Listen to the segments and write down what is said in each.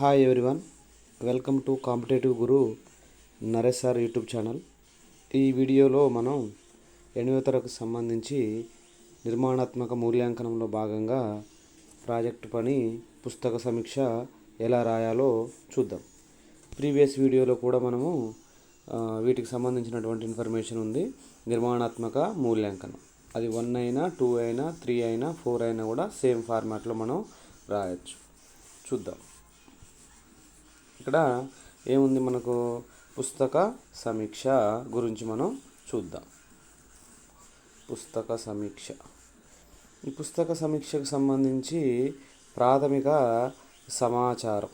Hi everyone welcome to competitive Guru Naresh sir YouTube channel ఈ వీడియోలో మనం ఎనిమిదో తరగతికి సంబంధించి నిర్మాణాత్మక మూల్యాంకనంలో భాగంగా ప్రాజెక్ట్ పని పుస్తక సమీక్ష ఎలా రాయాలో చూద్దాం. ప్రీవియస్ వీడియోలో కూడా మనము వీటికి సంబంధించినటువంటి ఇన్ఫర్మేషన్ ఉంది నిర్మాణాత్మక మూల్యాంకనం. అది వన్ అయినా టూ అయినా త్రీ అయినా ఫోర్ అయినా కూడా సేమ్ ఫార్మాట్లో మనం రాయొచ్చు. చూద్దాం. ఇక్కడ ఏముంది మనకు? పుస్తక సమీక్ష గురించి మనం చూద్దాం. పుస్తక సమీక్ష. ఈ పుస్తక సమీక్షకు సంబంధించి ప్రాథమిక సమాచారం.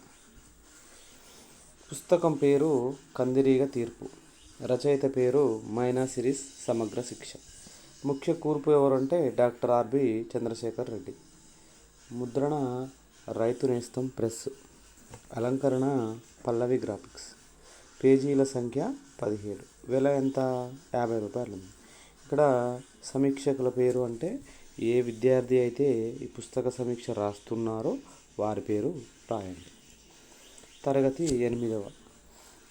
పుస్తకం పేరు కందిరీగ తీర్పు. రచయిత పేరు మైనా సిరీస్ సమగ్ర శిక్ష. ముఖ్య కూర్పు ఎవరంటే డాక్టర్ ఆర్బి చంద్రశేఖర్ రెడ్డి. ముద్రణ రైతు నేస్తం ప్రెస్. అలంకరణ పల్లవి గ్రాఫిక్స్ పేజీల సంఖ్య పదిహేడు. వెల ఎంత? యాభై రూపాయలు. ఉంది ఇక్కడ సమీక్షకుల పేరు అంటే ఏ విద్యార్థి అయితే ఈ పుస్తక సమీక్ష రాస్తున్నారో వారి పేరు రాయండి. తరగతి ఎనిమిదవ.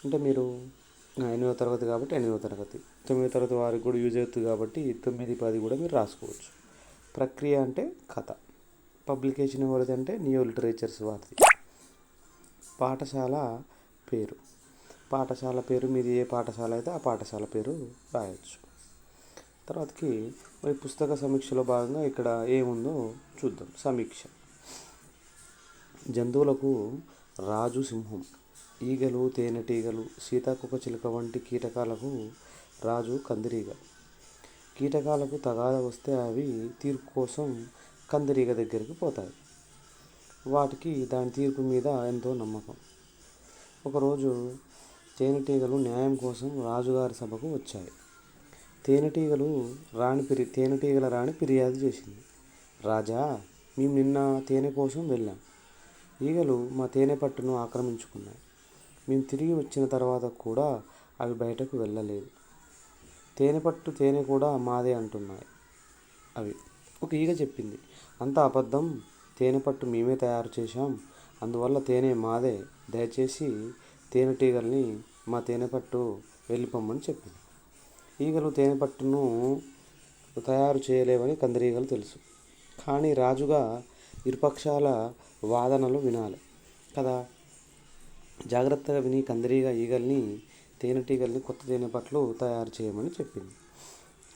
అంటే మీరు ఎనిమిదవ తరగతి కాబట్టి ఎనిమిదవ తరగతి. తొమ్మిదవ తరగతి వారికి కూడా యూజ్ అవుతుంది కాబట్టి తొమ్మిది పది కూడా మీరు రాసుకోవచ్చు. ప్రక్రియ అంటే కథ. పబ్లికేషన్ ఎవరిది అంటే న్యూ లిటరేచర్స్ వారిది. పాఠశాల పేరు. పాఠశాల పేరు మీది ఏ పాఠశాల అయితే ఆ పాఠశాల పేరు రాయొచ్చు. తర్వాతకి మరి పుస్తక సమీక్షలో భాగంగా ఇక్కడ ఏముందో చూద్దాం. సమీక్ష. జంతువులకు రాజు సింహం ఈగలు తేనెటీగలు సీతాకుక చిలుక వంటి కీటకాలకు రాజు కందిరీగ. కీటకాలకు తగాద వస్తే అవి తీర్పు కోసం కందిరీగ దగ్గరికి పోతాయి. వాటికి దాని తీర్పు మీద ఎంతో నమ్మకం. ఒకరోజు తేనెటీగలు న్యాయం కోసం రాజుగారి సభకు వచ్చాయి. తేనెటీగలు రాణి పిరి తేనెటీగల రాణి ఫిర్యాదు చేసింది. రాజా మేము నిన్న తేనె కోసం వెళ్ళాం. ఈగలు మా తేనె పట్టును ఆక్రమించుకున్నాయి. మేము తిరిగి వచ్చిన తర్వాత కూడా అవి బయటకు వెళ్ళలేదు. తేనె పట్టు తేనె కూడా మాదే అంటున్నాయి అవి. ఒక ఈగ చెప్పింది. అంత అబద్ధం తేనె పట్టు మేమే తయారు చేశాం. అందువల్ల తేనె మాదే. దయచేసి తేనెటీగల్ని మా తేనె పట్టు వెళ్ళిపోమ్మని చెప్పింది. ఈగలు తేనె పట్టును తయారు చేయలేవని కందిరీగలు తెలుసు. కానీ రాజుగా ఇరుపక్షాల వాదనలు వినాలి కదా. జాగ్రత్తగా విని కందిరీగ ఈగల్ని తేనెటీగల్ని కొత్త తేనె పట్లు తయారు చేయమని చెప్పింది.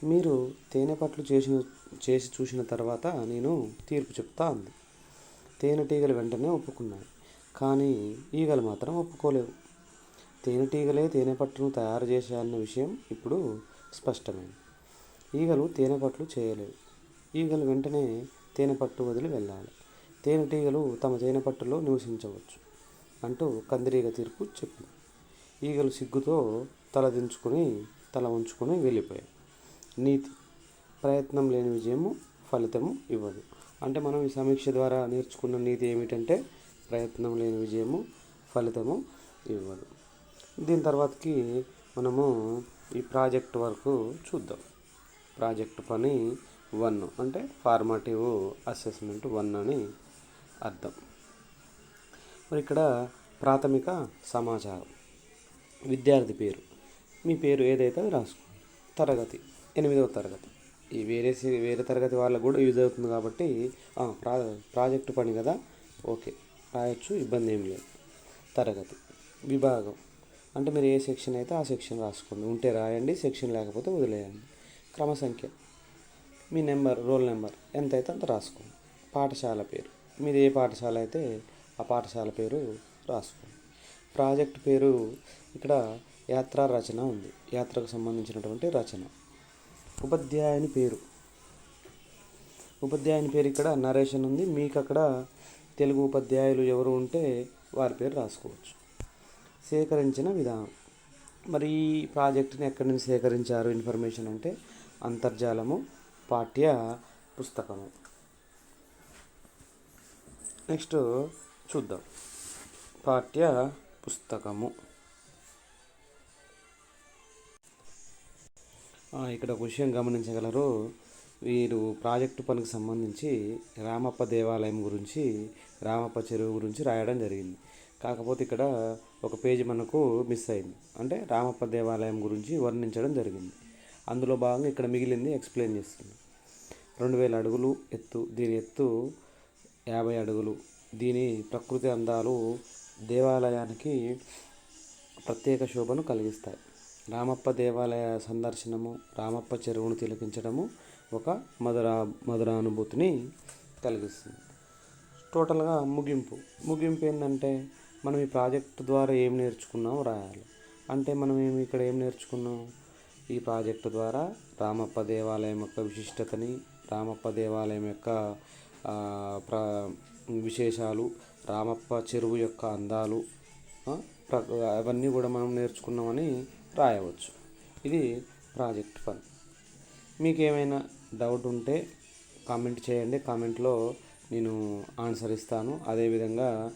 మీరు తేనె పట్లు చేసిన చేసి చూసిన తర్వాత నేను తీర్పు చెప్తా అంది. తేనెటీగలు వెంటనే ఒప్పుకున్నాయి. కానీ ఈగలు మాత్రం ఒప్పుకోలేవు. తేనెటీగలే తేనె పట్టును తయారు చేశాయన్న విషయం ఇప్పుడు స్పష్టమైంది. ఈగలు తేనె పట్లు చేయలేవు. ఈగలు వెంటనే తేనె పట్టు వదిలి వెళ్ళాలి. తేనెటీగలు తమ తేనె పట్టులో నివసించవచ్చు అంటూ కందిరీగ తీర్పు చెప్పింది. ఈగలు సిగ్గుతో తల దించుకొని తల ఉంచుకొని వెళ్ళిపోయాయి. నీతి ప్రయత్నం లేని విజయము ఫలితము ఇవ్వదు. అంటే మనం ఈ సమీక్ష ద్వారా నేర్చుకున్న నీతి ఏమిటంటే ప్రయత్నం లేని విజయము ఫలితము ఇవ్వదు. దీని తర్వాతకి మనము ఈ ప్రాజెక్ట్ వరకు చూద్దాం. ప్రాజెక్ట్ పని వన్ అంటే ఫార్మాటివ్ అసెస్మెంట్ వన్ అని అర్థం. మరి ఇక్కడ ప్రాథమిక సమాచారం. విద్యార్థి పేరు. మీ పేరు ఏదైతే అది రాసుకోండి. తరగతి. ఎనిమిదవ తరగతి. ఈ వేరే వేరే తరగతి వాళ్ళకు కూడా యూజ్ అవుతుంది కాబట్టి ప్రా ప్రాజెక్టు పని కదా? ఓకే. రాయొచ్చు ఇబ్బంది ఏం లేదు. తరగతి విభాగం. అంటే మీరు ఏ సెక్షన్ అయితే ఆ సెక్షన్ రాసుకోండి. ఉంటే రాయండి సెక్షన్ లేకపోతే వదిలేయండి. క్రమ సంఖ్య మీ నెంబర్ రోల్ నెంబర్ ఎంత అయితే అంత రాసుకోండి. పాఠశాల పేరు. మీరు ఏ పాఠశాల అయితే ఆ పాఠశాల పేరు రాసుకోండి. ప్రాజెక్ట్ పేరు ఇక్కడ యాత్రా రచన ఉంది. యాత్రకు సంబంధించినటువంటి రచన. ఉపాధ్యాయుని పేరు. ఉపాధ్యాయుని పేరు ఇక్కడ నరేషన్ ఉంది. మీకు అక్కడ తెలుగు ఉపాధ్యాయులు ఎవరు ఉంటే వారి పేరు రాసుకోవచ్చు. సేకరించిన విధానం. మరి ఈ ప్రాజెక్ట్ని ఎక్కడి నుంచి సేకరించారు? ఇన్ఫర్మేషన్ అంటే అంతర్జాలము పాఠ్య పుస్తకము. నెక్స్ట్ చూద్దాం. పాఠ్య పుస్తకము. ఇక్కడ ఒక విషయం గమనించగలరు. వీరు ప్రాజెక్టు పనికి సంబంధించి రామప్ప దేవాలయం గురించి రామప్ప చెరువు గురించి రాయడం జరిగింది. కాకపోతే ఇక్కడ ఒక పేజీ మనకు మిస్ అయింది. అంటే రామప్ప దేవాలయం గురించి వర్ణించడం జరిగింది. అందులో భాగంగా ఇక్కడ మిగిలింది ఎక్స్ప్లెయిన్ చేస్తుంది. రెండు వేల అడుగులు ఎత్తు దీని ఎత్తు యాభై అడుగులు. దీని ప్రకృతి అందాలు దేవాలయానికి ప్రత్యేక శోభను కలిగిస్తాయి. రామప్ప దేవాలయ సందర్శనము రామప్ప చెరువును తిలకించడము ఒక మధుర మధురానుభూతిని కలిగిస్తుంది. టోటల్గా ముగింపు. ముగింపు ఏంటంటే మనం ఈ ప్రాజెక్ట్ ద్వారా ఏం నేర్చుకున్నాం రాయాలి. అంటే మనం ఏమి ఇక్కడ ఏం నేర్చుకున్నాం? ఈ ప్రాజెక్టు ద్వారా రామప్ప దేవాలయం యొక్క విశిష్టతని రామప్ప దేవాలయం యొక్క ప్ర విశేషాలు రామప్ప చెరువు యొక్క అందాలు ప్ర- అవన్నీ కూడా మనం నేర్చుకున్నామని రాయవచ్చు. ఇది ప్రాజెక్ట్ పని మీకు ఏమైనా డౌట్ ఉంటే కామెంట్ చేయండి. కామెంట్లో నేను ఆన్సర్ ఇస్తాను. అదేవిధంగా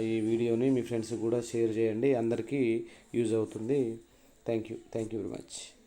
ఈ వీడియోని మీ ఫ్రెండ్స్కి కూడా షేర్ చేయండి. అందరికీ యూజ్ అవుతుంది. Thank you. Thank you very much.